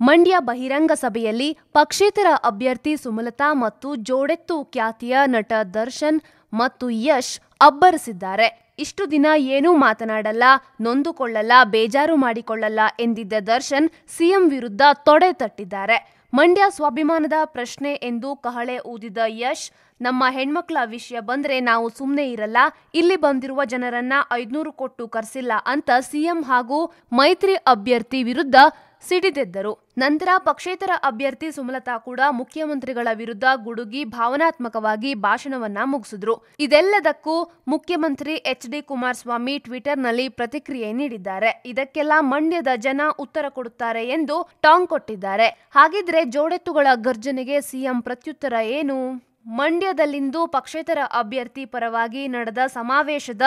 ಮಂಡ್ಯ ಬಹಿರಂಗ ಸಭೆಯಲ್ಲಿ ಪಕ್ಷೇತರ ಅಭ್ಯರ್ಥಿ ಸುಮಲತಾ ಮತ್ತು ಜೋಡೆತ್ತು ಖ್ಯಾತಿಯ ನಟ ದರ್ಶನ್ ಮತ್ತು ಯಶ್ ಅಬ್ಬರಿಸಿದ್ದಾರೆ. ಇಷ್ಟು ದಿನ ಏನೂ ಮಾತನಾಡಲ್ಲ, ನೊಂದುಕೊಳ್ಳಲ್ಲ, ಬೇಜಾರು ಮಾಡಿಕೊಳ್ಳಲ್ಲ ಎಂದಿದ್ದ ದರ್ಶನ್ ಸಿಎಂ ವಿರುದ್ಧ ತೊಡೆ ತಟ್ಟಿದ್ದಾರೆ. ಮಂಡ್ಯ ಸ್ವಾಭಿಮಾನದ ಪ್ರಶ್ನೆ ಎಂದು ಕಹಳೆ ಊದಿದ ಯಶ್, ನಮ್ಮ ಹೆಣ್ಮಕ್ಳ ವಿಷಯ ಬಂದ್ರೆ ನಾವು ಸುಮ್ಮನೆ ಇರಲ್ಲ, ಇಲ್ಲಿ ಬಂದಿರುವ ಜನರನ್ನ ಐದ್ನೂರು ಕೊಟ್ಟು ಕರೆಸಿಲ್ಲ ಅಂತ ಸಿಎಂ ಹಾಗೂ ಮೈತ್ರಿ ಅಭ್ಯರ್ಥಿ ವಿರುದ್ಧ ಸಿಡಿದೆದ್ದರು. ನಂತರ ಪಕ್ಷೇತರ ಅಭ್ಯರ್ಥಿ ಸುಮಲತಾ ಕೂಡ ಮುಖ್ಯಮಂತ್ರಿಗಳ ವಿರುದ್ಧ ಗುಡುಗಿ ಭಾವನಾತ್ಮಕವಾಗಿ ಭಾಷಣವನ್ನ ಮುಗಿಸಿದ್ರು. ಇದೆಲ್ಲದಕ್ಕೂ ಮುಖ್ಯಮಂತ್ರಿ ಎಚ್ ಡಿ ಕುಮಾರಸ್ವಾಮಿ ಟ್ವಿಟರ್ನಲ್ಲಿ ಪ್ರತಿಕ್ರಿಯೆ ನೀಡಿದ್ದಾರೆ. ಇದಕ್ಕೆಲ್ಲ ಮಂಡ್ಯದ ಜನ ಉತ್ತರ ಕೊಡುತ್ತಾರೆ ಎಂದು ಟಾಂಗ್ ಕೊಟ್ಟಿದ್ದಾರೆ. ಹಾಗಿದ್ರೆ ಜೋಡೆತ್ತುಗಳ ಗರ್ಜನೆಗೆ ಸಿಎಂ ಪ್ರತ್ಯುತ್ತರ ಏನು? ಮಂಡ್ಯದಲ್ಲಿಂದು ಪಕ್ಷೇತರ ಅಭ್ಯರ್ಥಿ ಪರವಾಗಿ ನಡೆದ ಸಮಾವೇಶದ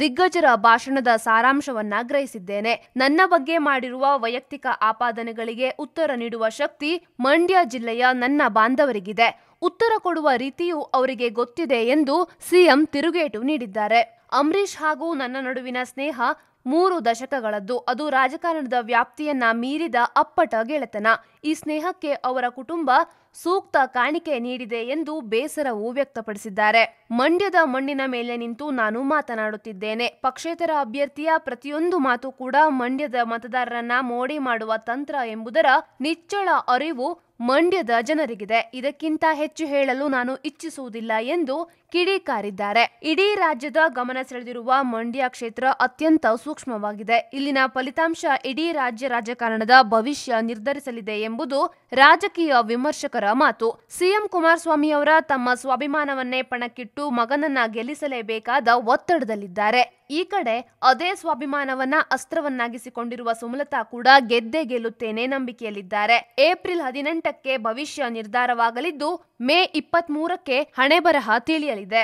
ದಿಗ್ಗಜರ ಭಾಷಣದ ಸಾರಾಂಶವನ್ನ ಗ್ರಹಿಸಿದ್ದೇನೆ ನನ್ನ ಬಗ್ಗೆ ಮಾಡಿರುವ ವೈಯಕ್ತಿಕ ಆಪಾದನೆಗಳಿಗೆ ಉತ್ತರ ನೀಡುವ ಶಕ್ತಿ ಮಂಡ್ಯ ಜಿಲ್ಲೆಯ ನನ್ನ ಬಾಂಧವರಿಗಿದೆ. ಉತ್ತರ ಕೊಡುವ ರೀತಿಯೂ ಅವರಿಗೆ ಗೊತ್ತಿದೆ ಎಂದು ಸಿಎಂ ತಿರುಗೇಟು ನೀಡಿದ್ದಾರೆ. ಅಂಬರೀಷ್ ಹಾಗೂ ನನ್ನ ನಡುವಿನ ಸ್ನೇಹ ಮೂರು ದಶಕಗಳದ್ದು. ಅದು ರಾಜಕಾರಣದ ವ್ಯಾಪ್ತಿಯನ್ನ ಮೀರಿದ ಅಪ್ಪಟ ಗೆಳೆತನ. ಈ ಸ್ನೇಹಕ್ಕೆ ಅವರ ಕುಟುಂಬ ಸೂಕ್ತ ಕಾಣಿಕೆ ನೀಡಿದೆ ಎಂದು ಬೇಸರವು ವ್ಯಕ್ತಪಡಿಸಿದ್ದಾರೆ. ಮಂಡ್ಯದ ಮಣ್ಣಿನ ಮೇಲೆ ನಿಂತು ನಾನು ಮಾತನಾಡುತ್ತಿದ್ದೇನೆ. ಪಕ್ಷೇತರ ಅಭ್ಯರ್ಥಿಯ ಪ್ರತಿಯೊಂದು ಮಾತು ಕೂಡ ಮಂಡ್ಯದ ಮತದಾರರನ್ನ ಮೋಡಿ ಮಾಡುವ ತಂತ್ರ ಎಂಬುದರ ನಿಚ್ಚಳ ಅರಿವು ಮಂಡ್ಯದ ಜನರಿಗಿದೆ. ಇದಕ್ಕಿಂತ ಹೆಚ್ಚು ಹೇಳಲು ನಾನು ಇಚ್ಛಿಸುವುದಿಲ್ಲ ಎಂದು ಕಿಡಿಕಾರಿದ್ದಾರೆ. ಇಡೀ ರಾಜ್ಯದ ಗಮನ ಸೆಳೆದಿರುವ ಮಂಡ್ಯ ಕ್ಷೇತ್ರ ಅತ್ಯಂತ ಸೂಕ್ಷ್ಮವಾಗಿದೆ. ಇಲ್ಲಿನ ಫಲಿತಾಂಶ ಇಡೀ ರಾಜ್ಯ ರಾಜಕಾರಣದ ಭವಿಷ್ಯ ನಿರ್ಧರಿಸಲಿದೆ ಎಂಬುದು ರಾಜಕೀಯ ವಿಮರ್ಶಕರ ಮಾತು. ಸಿಎಂ ಕುಮಾರಸ್ವಾಮಿ ಅವರ ತಮ್ಮ ಸ್ವಾಭಿಮಾನವನ್ನೇ ಪಣಕ್ಕಿಟ್ಟು ಮಗನನ್ನ ಗೆಲ್ಲಿಸಲೇಬೇಕಾದ ಒತ್ತಡದಲ್ಲಿದ್ದಾರೆ. ಈ ಕಡೆ ಅದೇ ಸ್ವಾಭಿಮಾನವನ್ನ ಅಸ್ತ್ರವನ್ನಾಗಿಸಿಕೊಂಡಿರುವ ಸುಮಲತಾ ಕೂಡ ಗೆದ್ದೇ ಗೆಲ್ಲುತ್ತೇನೆ ನಂಬಿಕೆಯಲ್ಲಿದ್ದಾರೆ. ಏಪ್ರಿಲ್ ಹದಿನೆಂಟಕ್ಕೆ ಭವಿಷ್ಯ ನಿರ್ಧಾರವಾಗಲಿದ್ದು ಮೇ ಇಪ್ಪತ್ತ್ ಮೂರಕ್ಕೆ ಹಣೆಬರಹ ತಿಳಿಯಲಿದೆ.